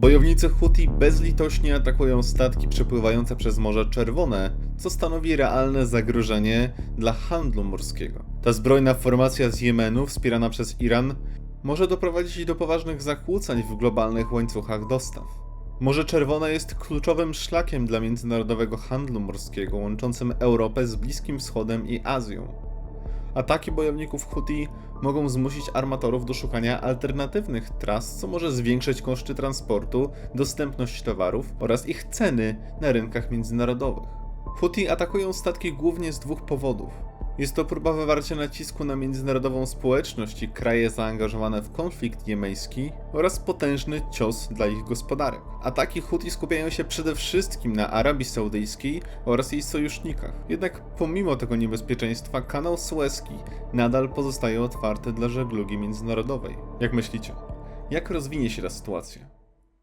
Bojownicy Huti bezlitośnie atakują statki przepływające przez Morze Czerwone, co stanowi realne zagrożenie dla handlu morskiego. Ta zbrojna formacja z Jemenu, wspierana przez Iran, może doprowadzić do poważnych zakłóceń w globalnych łańcuchach dostaw. Morze Czerwone jest kluczowym szlakiem dla międzynarodowego handlu morskiego łączącym Europę z Bliskim Wschodem i Azją. Ataki bojowników Houthi mogą zmusić armatorów do szukania alternatywnych tras, co może zwiększyć koszty transportu, dostępność towarów oraz ich ceny na rynkach międzynarodowych. Houthi atakują statki głównie z dwóch powodów. Jest to próba wywarcia nacisku na międzynarodową społeczność i kraje zaangażowane w konflikt jemeński oraz potężny cios dla ich gospodarek. Ataki Houthi skupiają się przede wszystkim na Arabii Saudyjskiej oraz jej sojusznikach. Jednak pomimo tego niebezpieczeństwa kanał Suezki nadal pozostaje otwarty dla żeglugi międzynarodowej. Jak myślicie? Jak rozwinie się ta sytuacja?